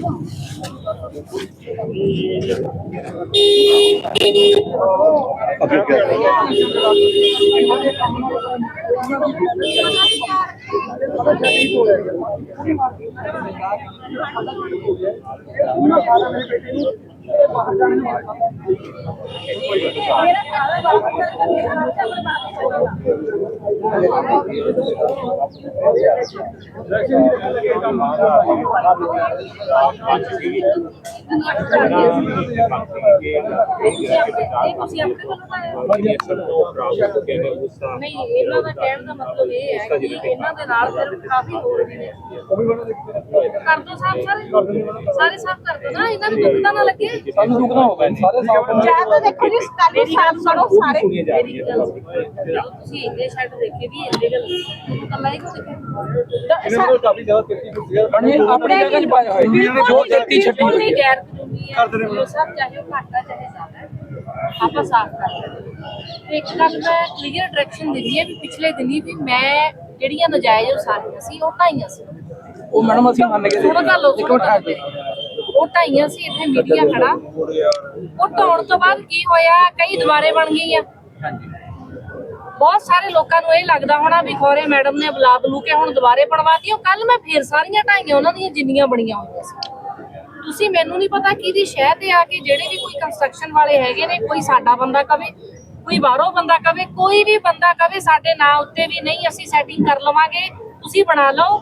ਤੁਸੀਂ ਆਪਣੇ ਵੱਲੋਂ ਬਣਾਇਆ ਨਹੀਂ, ਇਹਨਾਂ ਦਾ ਕਹਿਣ ਦਾ ਮਤਲਬ ਇਹ ਹੈ ਕਿ ਇਹਨਾਂ ਦੇ ਨਾਲ ਫਿਰ ਕਾਫੀ ਹੋਰ ਵੀ ਨੇ। ਕਰ ਦੋ ਸਾਫ਼ ਸਾਰੇ। ਸਾਰੇ ਸਾਫ਼ ਕਰ ਦੋ ਨਾ, ਇਹਨਾਂ ਨੂੰ ਦੁੱਖ ਤਾਂ ਨਾ ਲੱਗੇ। ਸਾਨੂੰ ਰੁਕਣਾ ਹੋਗਾ ਸਾਰੇ ਸਾਫ਼ ਜਾਂ ਤਾਂ ਦੇਖੋ ਜੀ ਕੱਲ ਸਾਫ਼ ਕਰੋ ਸਾਰੇ ਮੇਰੀ ਗੱਲ ਸੁਣੋ। ਜਦੋਂ ਤੁਸੀਂ ਇੰਨੇ ਸ਼ੈਡ ਦੇਖੇ ਵੀ ਇਲੀਗਲ ਕੱਲਾ ਹੀ ਕੋ ਦੇਖੇ। ਇਹਨਾਂ ਕੋਲ ਕਾਫੀ ਜ਼ਿਆਦਾ 33 ਫੁੱਟ ਸੀਗਾ ਬਣੀ ਆਪਣੀ ਜਗ੍ਹਾ 'ਚ ਪਾਇਆ ਹੋਇਆ। ਜੀ ਇਹਨਾਂ ਨੇ ਜੋ 33 ਛੱਡੀ ਬਿਲਕੁਲ ਹੋਈ ਨਹੀਂ ਹੈ ਗੈਰ ਕਾਨੂੰਨੀ ਹੈ ਉਹ ਸਭ ਚਾਹੇ ਉਹ ਘਾਟਾ ਚਾਹੇ ਜ਼ਿਆਦਾ ਹੈ। ਆਪਾਂ ਸਾਫ਼ ਕਰ ਸਕਦੇ ਹਾਂ। ਤੇ ਇੱਕ ਗੱਲ ਮੈਂ ਕਲੀਅਰ ਡਾਇਰੈਕਸ਼ਨ ਦਿੰਦੀ ਹੈ ਵੀ ਪਿਛਲੇ ਦਿਨੀ ਵੀ ਮੈਂ ਜਿਹੜੀਆਂ ਨਜਾਇਜ਼ ਉਸਾਰੀਆਂ ਸੀ ਉਹ ਢਾਈਆਂ ਸੀ। ਉਹ ਮੈਡਮ ਅਸੀਂ ਮੰਨ ਸੁਣੋ ਗੱਲ ਇੱਕ ਮਿੰਟ ਜੀ। ਉਹ ਢਾਈਆਂ ਸੀ ਇੱਥੇ ਮੀਡੀਆ ਖੜਾ। ਉਹ ਢਾਉਣ ਤੋਂ ਬਾਅਦ ਕੀ ਹੋਇਆ? ਕਈ ਦੁਬਾਰੇ ਬਣ ਗਈਆਂ। ਬਹੁਤ ਸਾਰੇ ਲੋਕਾਂ ਨੂੰ ਇਹ ਲੱਗਦਾ ਹੋਣਾ ਵੀ ਖੋਰੇ ਮੈਡਮ ਨੇ ਬੁਲਾ ਬਲੂ ਕੇ ਹੁਣ ਦੁਬਾਰੇ ਬਣਵਾਤੀ ਉਹ ਕੱਲ ਮੈਂ ਫੇਰ ਸਾਰੀਆਂ ਢਾਈਆਂ ਉਹਨਾਂ ਦੀਆਂ ਜਿੰਨੀਆਂ ਬਣੀਆਂ ਹੋਈਆਂ ਸੀ। ਤੁਸੀਂ ਮੈਨੂੰ ਨਹੀਂ ਪਤਾ ਕਿਹਦੀ ਸ਼ਹਿਰ ਤੇ ਆ ਕੇ ਜਿਹੜੇ ਵੀ ਕੋਈ ਕੰਸਟਰਕਸ਼ਨ ਵਾਲੇ ਹੈਗੇ ਨੇ ਕੋਈ ਸਾਡਾ ਬੰਦਾ ਕਵੇ ਕੋਈ ਬਾਹਰੋਂ ਬੰਦਾ ਕਵੇ ਕੋਈ ਵੀ ਬੰਦਾ ਕਵੇ ਸਾਡੇ ਨਾਂ ਉੱਤੇ ਵੀ ਨਹੀਂ ਅਸੀਂ ਸੈਟਿੰਗ ਕਰ ਲਵਾਂਗੇ ਤੁਸੀਂ ਬਣਾ ਲਓ।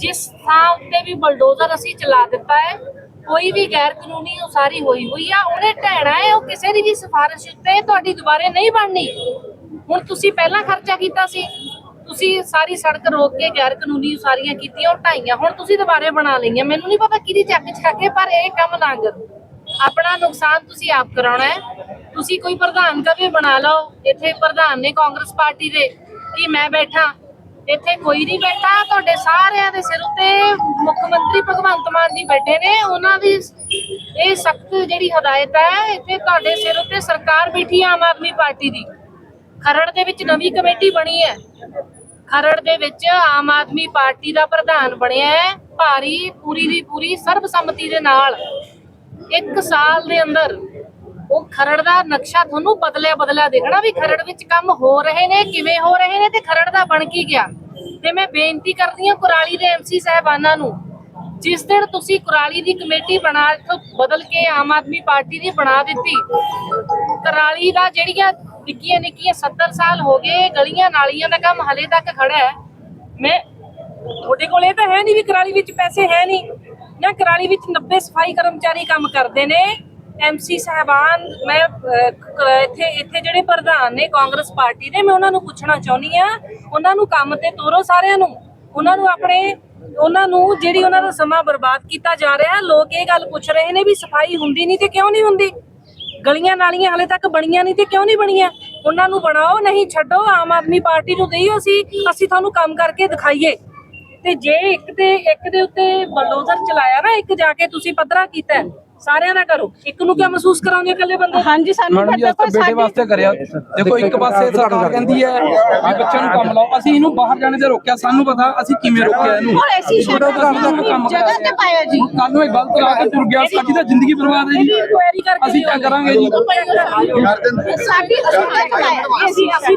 ਜਿਸ ਥਾਂ ਉੱਤੇ ਵੀ ਬਲਡੋਜ਼ਰ ਅਸੀਂ ਚਲਾ ਦਿੱਤਾ ਹੈ ਕੋਈ ਵੀ ਗੈਰ ਕਾਨੂੰਨੀ ਉਸਾਰੀ ਹੋਈ ਹੋਈ ਆ ਉਹਨੇ ਢਹਿਣਾ ਹੈ ਉਹ ਕਿਸੇ ਦੀ ਵੀ ਸਿਫਾਰਿਸ਼ ਉੱਤੇ ਤੁਹਾਡੀ ਦੁਬਾਰੇ ਨਹੀਂ ਬਣਨੀ। ਹੁਣ ਤੁਸੀਂ ਪਹਿਲਾਂ ਖਰਚਾ ਕੀਤਾ ਸੀ, ਤੁਸੀਂ ਸਾਰੀ ਸੜਕ ਰੋਕ ਕੇ ਗੈਰ ਕਾਨੂੰਨੀ ਉਸਾਰੀਆਂ ਕੀਤੀਆਂ, ਉਹ ਢਾਈਆਂ, ਹੁਣ ਤੁਸੀਂ ਦੁਬਾਰੇ ਬਣਾ ਲਈਆਂ। ਮੈਨੂੰ ਨਹੀਂ ਪਤਾ ਕਿਹਦੀ ਚੱਕ ਚ ਕੇ, ਪਰ ਇਹ ਕੰਮ ਨਾ ਕਰੋ ਆਪਣਾ ਨੁਕਸਾਨ ਤੁਸੀਂ ਆਪ ਕਰਾਉਣਾ ਹੈ। ਤੁਸੀਂ ਕੋਈ ਪ੍ਰਧਾਨ ਕਵੇ ਬਣਾ ਲਓ, ਇੱਥੇ ਪ੍ਰਧਾਨ ਨੇ ਕਾਂਗਰਸ ਪਾਰਟੀ ਦੇ, ਕਿ ਮੈਂ ਬੈਠਾ ਇੱਥੇ ਕੋਈ ਨਹੀਂ ਬੈਠਾ, ਤੁਹਾਡੇ ਸਾਰਿਆਂ ਦੇ ਸਿਰ ਉੱਤੇ ਮੁੱਖ ਮੰਤਰੀ ਭਗਵੰਤ ਮਾਨ ਜੀ ਬੈਠੇ ਨੇ, ਉਹਨਾਂ ਦੀ ਇਹ ਸਖਤ ਜਿਹੜੀ ਹਦਾਇਤ ਹੈ, ਇੱਥੇ ਤੁਹਾਡੇ ਸਿਰ ਉੱਤੇ ਸਰਕਾਰ ਬੈਠੀ ਆਮ ਆਦਮੀ ਪਾਰਟੀ ਦੀ। ਖਰੜ ਦੇ ਵਿੱਚ ਨਵੀਂ ਕਮੇਟੀ ਬਣੀ ਹੈ। ਖਰੜ ਦੇ ਵਿੱਚ ਆਮ ਆਦਮੀ ਪਾਰਟੀ ਦਾ ਪ੍ਰਧਾਨ ਬਣਿਆ ਹੈ, ਭਾਰੀ, ਪੂਰੀ ਦੀ ਪੂਰੀ ਸਰਬਸੰਮਤੀ ਦੇ ਨਾਲ। ਇੱਕ ਸਾਲ ਦੇ ਅੰਦਰ ਉਹ ਖਰੜ ਦਾ ਨਕਸ਼ਾ ਤੁਹਾਨੂੰ ਬਦਲਿਆ ਬਦਲਿਆ ਦੇਖਣਾ ਵੀ ਖਰੜ ਵਿੱਚ ਕੰਮ ਹੋ ਰਹੇ ਨੇ, ਕਿਵੇਂ ਹੋ ਰਹੇ ਨੇ ਤੇ ਖਰੜ ਦਾ ਬਣ ਕੀ ਗਿਆ। ਤੇ ਮੈਂ ਬੇਨਤੀ ਕਰਦੀ ਹਾਂ ਕੁਰਾਲੀ ਦੇ ਐਮਸੀ ਸਾਹਿਬਾਨਾਂ ਨੂੰ, ਜਿਸ ਦਿਨ ਤੁਸੀਂ ਕੁਰਾਲੀ ਦੀ ਕਮੇਟੀ ਬਣਾ, ਬਦਲ ਕੇ ਆਮ ਆਦਮੀ ਪਾਰਟੀ ਦੀ ਬਣਾ ਦਿੱਤੀ, ਕੁਰਾਲੀ ਦਾ ਜਿਹੜੀਆਂ ਨਿੱਕੀਆਂ ਨਿੱਕੀਆਂ 70 ਸਾਲ ਹੋ ਗਏ, ਗਲੀਆਂ ਨਾਲੀਆਂ ਦਾ ਕੰਮ ਹਲੇ ਤੱਕ ਖੜਾ ਹੈ। ਮੈਂ ਤੁਹਾਡੇ ਕੋਲ ਇਹ ਤਾਂ ਹੈ ਨਹੀਂ ਵੀ ਕੁਰਾਲੀ ਵਿੱਚ ਪੈਸੇ ਹੈ ਨਹੀਂ। ਨਾ ਕੁਰਾਲੀ ਵਿੱਚ 90 ਸਫ਼ਾਈ ਕਰਮਚਾਰੀ ਕੰਮ ਕਰਦੇ ਨੇ ਐਮਸੀ ਸਾਹਿਬਾਨ ਮੈਂ ਇੱਥੇ ਇੱਥੇ ਜਿਹੜੇ ਪ੍ਰਧਾਨ ਨੇ ਕਾਂਗਰਸ ਪਾਰਟੀ ਦੇ ਮੈਂ ਉਹਨਾਂ ਨੂੰ ਪੁੱਛਣਾ ਚਾਹੁੰਦੀ ਆ ਉਹਨਾਂ ਨੂੰ ਕੰਮ ਤੇ ਤੋਰੋ ਸਾਰਿਆਂ ਨੂੰ ਉਹਨਾਂ ਨੂੰ ਆਪਣੇ ਉਹਨਾਂ ਨੂੰ ਜਿਹੜੀ ਉਹਨਾਂ ਦਾ ਸਮਾਂ ਬਰਬਾਦ ਕੀਤਾ ਜਾ ਰਿਹਾ ਲੋਕ ਇਹ ਗੱਲ ਪੁੱਛ ਰਹੇ ਨੇ ਵੀ ਸਫ਼ਾਈ ਹੁੰਦੀ ਨਹੀਂ ਤੇ ਕਿਉਂ ਨਹੀਂ ਹੁੰਦੀ ਗਲੀਆਂ ਨਾਲੀਆਂ ਹਲੇ ਤੱਕ ਬਣੀਆਂ ਨਹੀਂ ਤੇ ਕਿਉਂ ਨਹੀਂ ਬਣੀਆਂ ਉਹਨਾਂ ਨੂੰ ਬਣਾਓ ਨਹੀਂ ਛੱਡੋ ਆਮ ਆਦਮੀ ਪਾਰਟੀ ਨੂੰ ਦੇਈਓ ਅਸੀਂ ਅਸੀਂ ਤੁਹਾਨੂੰ ਕੰਮ ਕਰਕੇ ਦਿਖਾਈਏ ਤੇ ਜੇ ਇੱਕ ਤੇ ਇੱਕ ਦੇ ਉੱਤੇ ਬਲਡੋਜ਼ਰ ਚਲਾਇਆ ਨਾ ਇੱਕ ਜਾ ਕੇ ਤੁਸੀਂ ਪੱਧਰਾ ਕੀਤਾ ਸਾਰਿਆਂ ਦਾ ਕਰੋ। ਇੱਕ ਨੂੰ ਕਿਆ ਮਹਿਸੂਸ ਕਰਾਉਂਗੇ ਇਕੱਲੇ ਬੰਦੇ? ਹਾਂਜੀ ਸਾਨੂੰ ਮੈਡਮ ਜੀ ਤਾਂ ਦੇਖੋ ਬੇਟੇ ਵਾਸਤੇ ਕਰਿਆ। ਦੇਖੋ ਇੱਕ ਪਾਸੇ ਸਰਕਾਰ ਕਹਿੰਦੀ ਹੈ ਵੀ ਬੱਚਿਆਂ ਨੂੰ ਕੰਮ ਲਾਓ। ਅਸੀਂ ਇਹਨੂੰ ਬਾਹਰ ਜਾਣੇ ਤੇ ਰੋਕਿਆ ਸਾਨੂੰ ਪਤਾ ਅਸੀਂ ਕਿਵੇਂ ਰੋਕਿਆ ਇਹਨੂੰ। ਹੋਰ ਐਸੀ ਛੋਟੇ ਕੰਮ ਜਗ੍ਹਾ ਤੇ ਪਾਇਆ ਜੀ। ਕੱਲ ਨੂੰ ਇਹ ਗਲਤ ਲਾ ਕੇ ਤੁਰ ਗਿਆ ਸਾਡੀ ਤਾਂ ਜ਼ਿੰਦਗੀ ਬਰਬਾਦ ਹੈ ਜੀ। ਇਨਕੁਆਇਰੀ ਕਰਕੇ ਅਸੀਂ ਕੀ ਕਰਾਂਗੇ ਜੀ? ਸਾਡੀ ਅਸੀਂ ਅਸੀਂ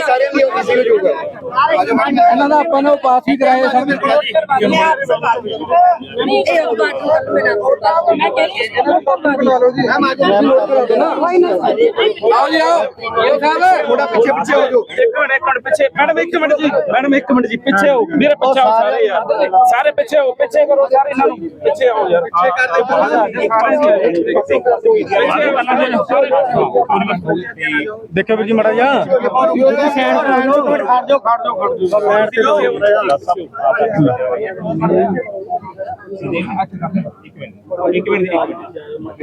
ਸਾਰੇ ਵੀ ਉਹ ਕਿਸੇ ਨੂੰ ਜੂਗਾ ਇਹਨਾਂ ਦਾ ਆਪਾਂ ਨੇ ਉਹ ਪਾਸ ਵੀ ਕਰਾਇਆ ਸਭ ਆਓ ਜੀ ਆਓ। ਇਹ ਸਾਹਿਬ। ਥੋੜਾ ਪਿੱਛੇ ਪਿੱਛੇ ਹੋ ਜਾਓ। ਇੱਕ ਮਿੰਟ ਇੱਕ ਮਿੰਟ ਪਿੱਛੇ। ਮੈਡਮ ਇੱਕ ਮਿੰਟ ਜੀ। ਮੈਡਮ ਇੱਕ ਮਿੰਟ ਜੀ। ਪਿੱਛੇ ਹੋ। ਮੇਰੇ ਪਿੱਛੇ ਆਓ ਸਾਰੇ ਯਾਰ। ਸਾਰੇ ਪਿੱਛੇ ਹੋ ਪਿੱਛੇ ਕਰੋ ਸਾਰੇ ਇਹਨਾਂ ਨੂੰ। ਪਿੱਛੇ ਆਓ ਯਾਰ। ਪਿੱਛੇ ਕਰ ਦੇ ਸਾਰੇ ਸਾਰੇ ਬੰਦੇ ਸਾਰੇ ਦੇਖੋ ਵੀਰ ਜੀ ਮੜਾ ਜਾ ਖੜ ਜਾਓ ਖੜ ਜਾਓ ਖੜ ਜਾਓ। ਇੱਕ ਮਿੰਟ। ਇੱਕ ਮਿੰਟ ਦੀ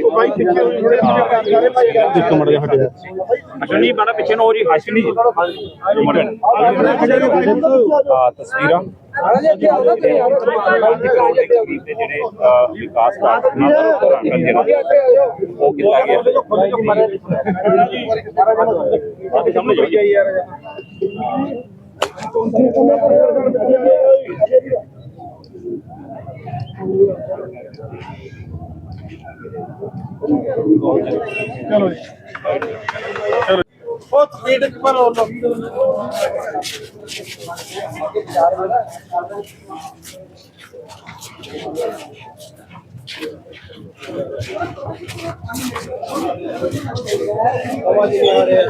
ਉਹ ਭਾਈ ਪਿੱਛੇ ਨੂੰ ਥੋੜੇ ਜਿਹਾ ਕਰ ਕਰੇ ਭਾਈ ਗੱਲ ਇੱਕ ਮਿੰਟ ਜਿਹਾ ਹਟਿਆ ਅਸ਼ਵਨੀ ਬਾਰਾ ਪਿੱਛੇ ਨੂੰ ਹੋ ਜੀ। ਅਸ਼ਵਨੀ ਜੀ। ਹਾਂ ਤਸਵੀਰਾਂ। ਜਿਹੜੇ ਵਿਕਾਸ ਕਾਰਜ ਉਹ ਕੀਤਾ ਗਿਆ ਸਮਝ ਜਾਈਏ ਯਾਰ Thank you. ਚਲੋ ਜੀ। ਚਲੋ ਬਹੁਤ ਸਪੀਡ ਪਰ ਉਹ ਲੋਕ ਆਵਾਜ਼ ਆ ਰਹੀ ਹੈ